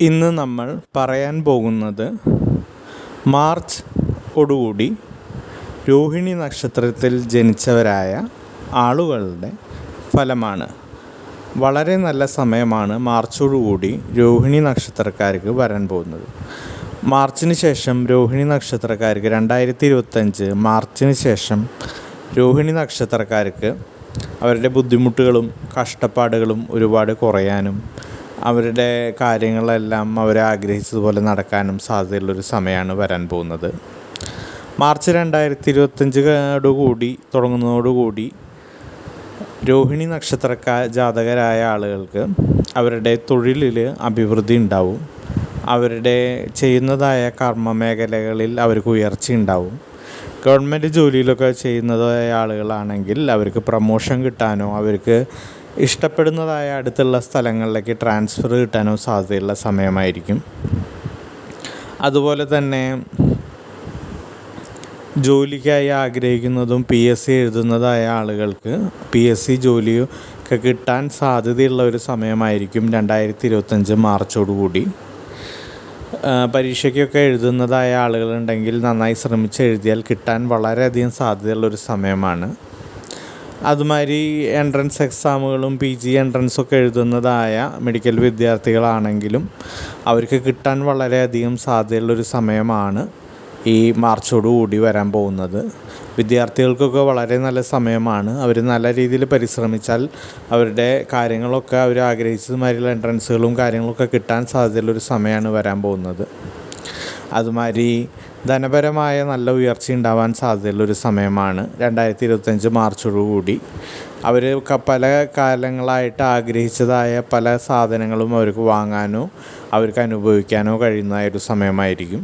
ഇന്ന് നമ്മൾ പറയാൻ പോകുന്നത് മാർച്ച് ഓടുകൂടി രോഹിണി നക്ഷത്രത്തിൽ ജനിച്ചവരായ ആളുകളുടെ ഫലമാണ്. വളരെ നല്ല സമയമാണ് മാർച്ചോടുകൂടി രോഹിണി നക്ഷത്രക്കാർക്ക് വരാൻ പോകുന്നത്. മാർച്ചിന് ശേഷം രോഹിണി നക്ഷത്രക്കാർക്ക് രണ്ടായിരത്തി ഇരുപത്തഞ്ച് മാർച്ചിന് ശേഷം രോഹിണി നക്ഷത്രക്കാർക്ക് അവരുടെ ബുദ്ധിമുട്ടുകളും കഷ്ടപ്പാടുകളും ഒരുപാട് കുറയാനും അവരുടെ കാര്യങ്ങളെല്ലാം അവർ ആഗ്രഹിച്ചതുപോലെ നടക്കാനും സാധ്യതയുള്ളൊരു സമയമാണ് വരാൻ പോകുന്നത്. മാർച്ച് രണ്ടായിരത്തി ഇരുപത്തഞ്ചോടുകൂടി തുടങ്ങുന്നതോടുകൂടി രോഹിണി നക്ഷത്രക്കാ ജാതകരായ ആളുകൾക്ക് അവരുടെ തൊഴിലിൽ അഭിവൃദ്ധി ഉണ്ടാവും. അവരുടെ ചെയ്യുന്നതായ കർമ്മ മേഖലകളിൽ അവർക്ക് ഉയർച്ച ഉണ്ടാവും. ഗവൺമെന്റ് ജോലിയിലൊക്കെ ചെയ്യുന്നതായ ആളുകളാണെങ്കിൽ അവർക്ക് പ്രമോഷൻ കിട്ടാനോ അവർക്ക് ഇഷ്ടപ്പെടുന്നതായ അടുത്തുള്ള സ്ഥലങ്ങളിലേക്ക് ട്രാൻസ്ഫർ കിട്ടാനോ സാധ്യതയുള്ള സമയമായിരിക്കും. അതുപോലെ തന്നെ ജോലിക്കായി ആഗ്രഹിക്കുന്നതും പി എസ് സി എഴുതുന്നതായ ആളുകൾക്ക് പി എസ് സി ജോലിയൊക്കെ കിട്ടാൻ സാധ്യതയുള്ള ഒരു സമയമായിരിക്കും രണ്ടായിരത്തി ഇരുപത്തഞ്ച് മാർച്ചോടുകൂടി പരീക്ഷയ്ക്കൊക്കെ എഴുതുന്നതായ ആളുകളുണ്ടെങ്കിൽ നന്നായി ശ്രമിച്ച് എഴുതിയാൽ കിട്ടാൻ വളരെയധികം സാധ്യതയുള്ള ഒരു സമയമാണ്. അതുമാതിരി എൻട്രൻസ് എക്സാമുകളും പി ജി എൻട്രൻസൊക്കെ എഴുതുന്നതായ മെഡിക്കൽ വിദ്യാർത്ഥികളാണെങ്കിലും അവർക്ക് കിട്ടാൻ വളരെയധികം സാധ്യതയുള്ളൊരു സമയമാണ് ഈ മാർച്ചോട് കൂടി വരാൻ പോകുന്നത്. വിദ്യാർത്ഥികൾക്കൊക്കെ വളരെ നല്ല സമയമാണ്. അവർ നല്ല രീതിയിൽ പരിശ്രമിച്ചാൽ അവരുടെ കാര്യങ്ങളൊക്കെ അവർ ആഗ്രഹിച്ചതുമാതിരിയുള്ള എൻട്രൻസുകളും കാര്യങ്ങളൊക്കെ കിട്ടാൻ സാധ്യതയുള്ളൊരു സമയമാണ് വരാൻ പോകുന്നത്. അതുമാതിരി ധനപരമായ നല്ല ഉയർച്ച ഉണ്ടാവാൻ സാധ്യതയുള്ള ഒരു സമയമാണ് രണ്ടായിരത്തി ഇരുപത്തഞ്ച് മാർച്ചോടുകൂടി അവർ പല കാലങ്ങളായിട്ട് ആഗ്രഹിച്ചതായ പല സാധനങ്ങളും അവർക്ക് വാങ്ങാനോ അവർക്ക് അനുഭവിക്കാനോ കഴിയുന്നതായ ഒരു സമയമായിരിക്കും.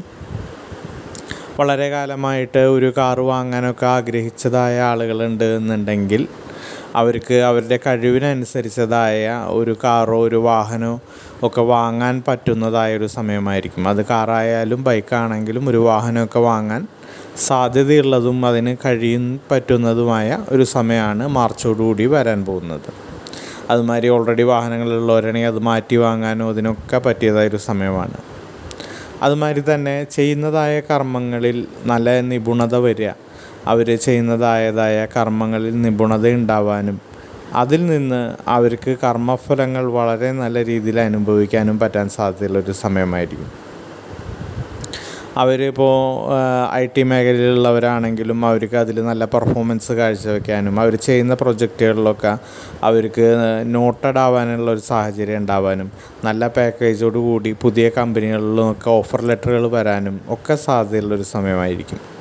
വളരെ കാലമായിട്ട് ഒരു കാറ് വാങ്ങാനൊക്കെ ആഗ്രഹിച്ചതായ ആളുകളുണ്ട് എന്നുണ്ടെങ്കിൽ അവർക്ക് അവരുടെ കഴിവിനനുസരിച്ചതായ ഒരു കാറോ ഒരു വാഹനമോ ഒക്കെ വാങ്ങാൻ പറ്റുന്നതായ ഒരു സമയമായിരിക്കും. അത് കാറായാലും ബൈക്കാണെങ്കിലും ഒരു വാഹനമൊക്കെ വാങ്ങാൻ സാധ്യതയുള്ളതും അതിന് കഴിയും പറ്റുന്നതുമായ ഒരു സമയമാണ് മാർച്ചോടുകൂടി വരാൻ പോകുന്നത്. അതുമാതിരി ഓൾറെഡി വാഹനങ്ങളുള്ളവരാണെങ്കിൽ അത് മാറ്റി വാങ്ങാനോ അതിനൊക്കെ പറ്റിയതായൊരു സമയമാണ്. അതുമാതിരി തന്നെ ചെയ്യുന്നതായ കർമ്മങ്ങളിൽ നല്ല നിപുണത വരിക. അവർ ചെയ്യുന്നതായതായ കർമ്മങ്ങളിൽ നിപുണത ഉണ്ടാവാനും അതിൽ നിന്ന് അവർക്ക് കർമ്മഫലങ്ങൾ വളരെ നല്ല രീതിയിൽ അനുഭവിക്കാനും പറ്റാൻ സാധ്യതയുള്ള ഒരു സമയമായിരിക്കും. അവരിപ്പോൾ ഐ ടി മേഖലയിലുള്ളവരാണെങ്കിലും അവർക്ക് അതിൽ നല്ല പെർഫോമൻസ് കാഴ്ചവെക്കാനും അവർ ചെയ്യുന്ന പ്രൊജക്റ്റുകളിലൊക്കെ അവർക്ക് നോട്ടഡ് ആവാനുള്ള ഒരു സാഹചര്യം ഉണ്ടാവാനും നല്ല പാക്കേജോട് കൂടി പുതിയ കമ്പനികളിലൊക്കെ ഓഫർ ലെറ്ററുകൾ വരാനും ഒക്കെ സാധ്യതയുള്ളൊരു സമയമായിരിക്കും.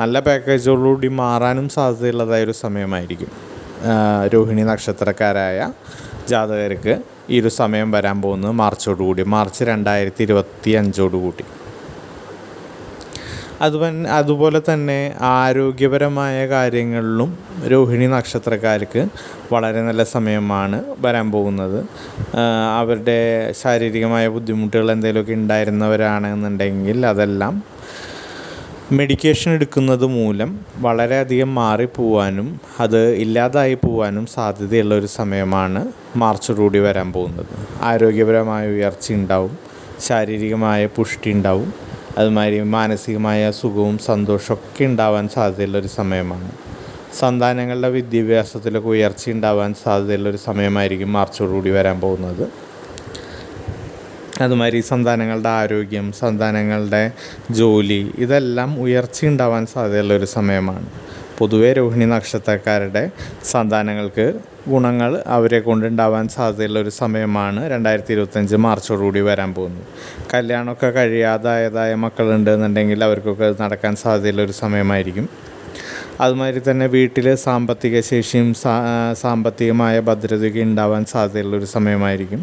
നല്ല പാക്കേജോടുകൂടി മാറാനും സാധ്യതയുള്ളതായ ഒരു സമയമായിരിക്കും രോഹിണി നക്ഷത്രക്കാരായ ജാതകർക്ക് ഈ ഒരു സമയം വരാൻ പോകുന്നത് മാർച്ചോടുകൂടി മാർച്ച് രണ്ടായിരത്തി ഇരുപത്തി അഞ്ചോടുകൂടി അതുപോലെ അതുപോലെ തന്നെ ആരോഗ്യപരമായ കാര്യങ്ങളിലും രോഹിണി നക്ഷത്രക്കാർക്ക് വളരെ നല്ല സമയമാണ് വരാൻ പോകുന്നത്. അവരുടെ ശാരീരികമായ ബുദ്ധിമുട്ടുകൾ എന്തെങ്കിലുമൊക്കെ ഉണ്ടായിരുന്നവരാണെന്നുണ്ടെങ്കിൽ അതെല്ലാം മെഡിക്കേഷൻ എടുക്കുന്നത് മൂലം വളരെയധികം മാറിപ്പോവാനും അത് ഇല്ലാതായി പോവാനും സാധ്യതയുള്ള ഒരു സമയമാണ് മാർച്ചോടുകൂടി വരാൻ പോകുന്നത്. ആരോഗ്യപരമായ ഉയർച്ച ഉണ്ടാവും ശാരീരികമായ പുഷ്ടി ഉണ്ടാവും അതുമാതിരി മാനസികമായ സുഖവും സന്തോഷമൊക്കെ ഉണ്ടാവാൻ സാധ്യതയുള്ള ഒരു സമയമാണ്. സന്താനങ്ങളുടെ വിദ്യാഭ്യാസത്തിലൊക്കെ ഉയർച്ച ഉണ്ടാവാൻ സാധ്യതയുള്ള ഒരു സമയമായിരിക്കും മാർച്ചോടുകൂടി വരാൻ പോകുന്നത്. അതുമാതിരി സന്താനങ്ങളുടെ ആരോഗ്യം സന്താനങ്ങളുടെ ജോലി ഇതെല്ലാം ഉയർച്ച ഉണ്ടാവാൻ സാധ്യതയുള്ള ഒരു സമയമാണ്. പൊതുവേ രോഹിണി നക്ഷത്രക്കാരുടെ സന്താനങ്ങൾക്ക് ഗുണങ്ങൾ അവരെ കൊണ്ടുണ്ടാവാൻ സാധ്യതയുള്ള ഒരു സമയമാണ് രണ്ടായിരത്തി ഇരുപത്തഞ്ച് മാർച്ചോടുകൂടി വരാൻ പോകുന്നത്. കല്യാണമൊക്കെ കഴിയാതായതായ മക്കളുണ്ട് എന്നുണ്ടെങ്കിൽ അവർക്കൊക്കെ നടക്കാൻ സാധ്യതയുള്ള ഒരു സമയമായിരിക്കും. അതുമാതിരി തന്നെ വീട്ടിൽ സാമ്പത്തിക ശേഷിയും സാമ്പത്തികമായ ഭദ്രതയൊക്കെ ഉണ്ടാവാൻ സാധ്യതയുള്ള ഒരു സമയമായിരിക്കും.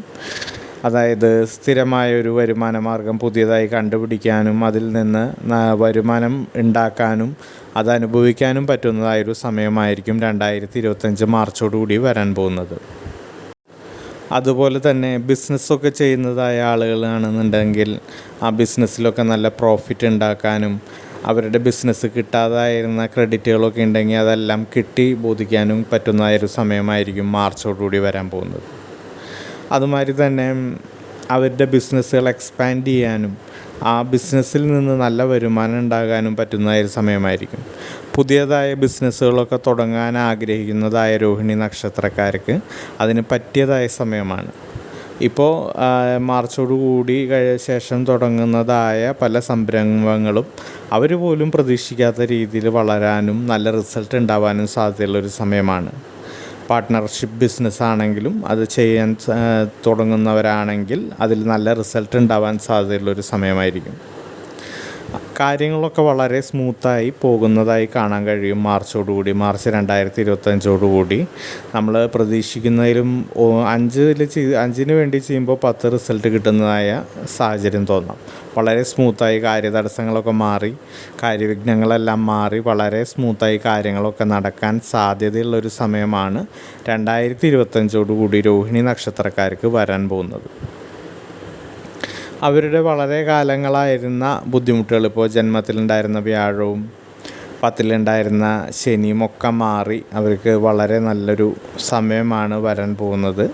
അതായത് സ്ഥിരമായ ഒരു വരുമാന മാർഗം പുതിയതായി കണ്ടുപിടിക്കാനും അതിൽ നിന്ന് വരുമാനം ഉണ്ടാക്കാനും അത് അനുഭവിക്കാനും പറ്റുന്നതായൊരു സമയമായിരിക്കും രണ്ടായിരത്തി ഇരുപത്തഞ്ച് മാർച്ചോടുകൂടി വരാൻ പോകുന്നത്. അതുപോലെ തന്നെ ബിസിനസ്സൊക്കെ ചെയ്യുന്നതായ ആളുകളാണെന്നുണ്ടെങ്കിൽ ആ ബിസിനസ്സിലൊക്കെ നല്ല പ്രോഫിറ്റ് ഉണ്ടാക്കാനും അവരുടെ ബിസിനസ് കിട്ടാതായിരുന്ന ക്രെഡിറ്റുകളൊക്കെ ഉണ്ടെങ്കിൽ അതെല്ലാം കിട്ടി ബോധിക്കാനും പറ്റുന്നതായൊരു സമയമായിരിക്കും മാർച്ചോടുകൂടി വരാൻ പോകുന്നത്. അതുമാതിരി തന്നെ അവരുടെ ബിസിനസ്സുകൾ എക്സ്പാൻഡ് ചെയ്യാനും ആ ബിസിനസ്സിൽ നിന്ന് നല്ല വരുമാനം ഉണ്ടാകാനും പറ്റുന്ന ഒരു സമയമായിരിക്കും. പുതിയതായ ബിസിനസ്സുകളൊക്കെ തുടങ്ങാൻ ആഗ്രഹിക്കുന്നതായ രോഹിണി നക്ഷത്രക്കാർക്ക് അതിന് പറ്റിയതായ സമയമാണ്. ഇപ്പോൾ മാർച്ചോട് കൂടി കഴി ശേഷം തുടങ്ങുന്നതായ പല സംരംഭങ്ങളും അവർ പോലും പ്രതീക്ഷിക്കാത്ത രീതിയിൽ വളരാനും നല്ല റിസൾട്ട് ഉണ്ടാവാനും സാധ്യതയുള്ളൊരു സമയമാണ്. പാർട്ട്ണർഷിപ്പ് ബിസിനസ് ആണെങ്കിലും അത് ചെയ്യാൻ തുടങ്ങുന്നവരാണെങ്കിൽ അതിൽ നല്ല റിസൾട്ട് ഉണ്ടാവാൻ സാധ്യതയുള്ളൊരു സമയമായിരിക്കും. കാര്യങ്ങളൊക്കെ വളരെ സ്മൂത്തായി പോകുന്നതായി കാണാൻ കഴിയും. മാർച്ചോടുകൂടി മാർച്ച് രണ്ടായിരത്തി ഇരുപത്തഞ്ചോടുകൂടി നമ്മൾ പ്രതീക്ഷിക്കുന്നതിലും അഞ്ച് ചെയ്ത് അഞ്ചിന് വേണ്ടി ചെയ്യുമ്പോൾ പത്ത് റിസൾട്ട് കിട്ടുന്നതായ സാഹചര്യം തോന്നാം. വളരെ സ്മൂത്തായി കാര്യതടസ്സങ്ങളൊക്കെ മാറി കാര്യവിഘ്നങ്ങളെല്ലാം മാറി വളരെ സ്മൂത്തായി കാര്യങ്ങളൊക്കെ നടക്കാൻ സാധ്യതയുള്ളൊരു സമയമാണ് രണ്ടായിരത്തി ഇരുപത്തഞ്ചോടുകൂടി രോഹിണി നക്ഷത്രക്കാർക്ക് വരാൻ പോകുന്നത്. അവരുടെ വളരെ കാലങ്ങളായിരുന്ന ബുദ്ധിമുട്ടുകൾ ഇപ്പോൾ ജന്മത്തിലുണ്ടായിരുന്ന വ്യാഴവും പത്തിലുണ്ടായിരുന്ന ശനിയും ഒക്കെ മാറി അവർക്ക് വളരെ നല്ലൊരു സമയമാണ് വരാൻ പോകുന്നത്.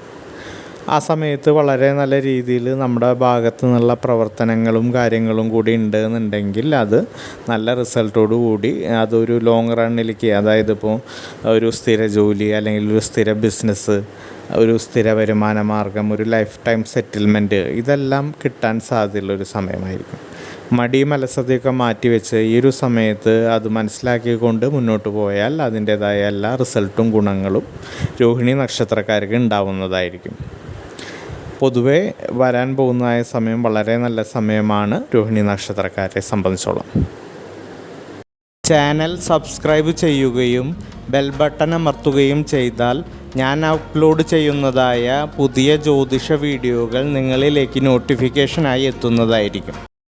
ആ സമയത്ത് വളരെ നല്ല രീതിയിൽ നമ്മുടെ ഭാഗത്തു നിന്നുള്ള പ്രവർത്തനങ്ങളും കാര്യങ്ങളും കൂടി ഉണ്ട് എന്നുണ്ടെങ്കിൽ അത് നല്ല റിസൾട്ടോടു കൂടി അതൊരു ലോങ് റണ്ണിലേക്ക് അതായത് ഇപ്പോൾ ഒരു സ്ഥിര ജോലി അല്ലെങ്കിൽ ഒരു സ്ഥിര ബിസിനസ് ഒരു സ്ഥിര വരുമാന മാർഗം ഒരു ലൈഫ് ടൈം സെറ്റിൽമെന്റ് ഇതെല്ലാം കിട്ടാൻ സാധ്യതയുള്ള ഒരു സമയമായിരിക്കും. മടി മലസതയൊക്കെ മാറ്റിവെച്ച് ഈ ഒരു സമയത്ത് അത് മനസ്സിലാക്കിക്കൊണ്ട് മുന്നോട്ട് പോയാൽ അതിന്റേതായ എല്ലാ റിസൾട്ടും ഗുണങ്ങളും രോഹിണി നക്ഷത്രക്കാർക്ക് ഉണ്ടാവുന്നതായിരിക്കും. പൊതുവെ വരാൻ പോകുന്നതായ സമയം വളരെ നല്ല സമയമാണ് രോഹിണി നക്ഷത്രക്കാരെ സംബന്ധിച്ചോളം. ചാനൽ സബ്സ്ക്രൈബ് ചെയ്യുകയും ബെൽ ബട്ടൺ അമർത്തുകയും ചെയ്താൽ ഞാൻ അപ്ലോഡ് ചെയ്യുന്നതായ പുതിയ ജ്യോതിഷ വീഡിയോകൾ നിങ്ങളിലേക്ക് നോട്ടിഫിക്കേഷനായി എത്തുന്നതായിരിക്കും.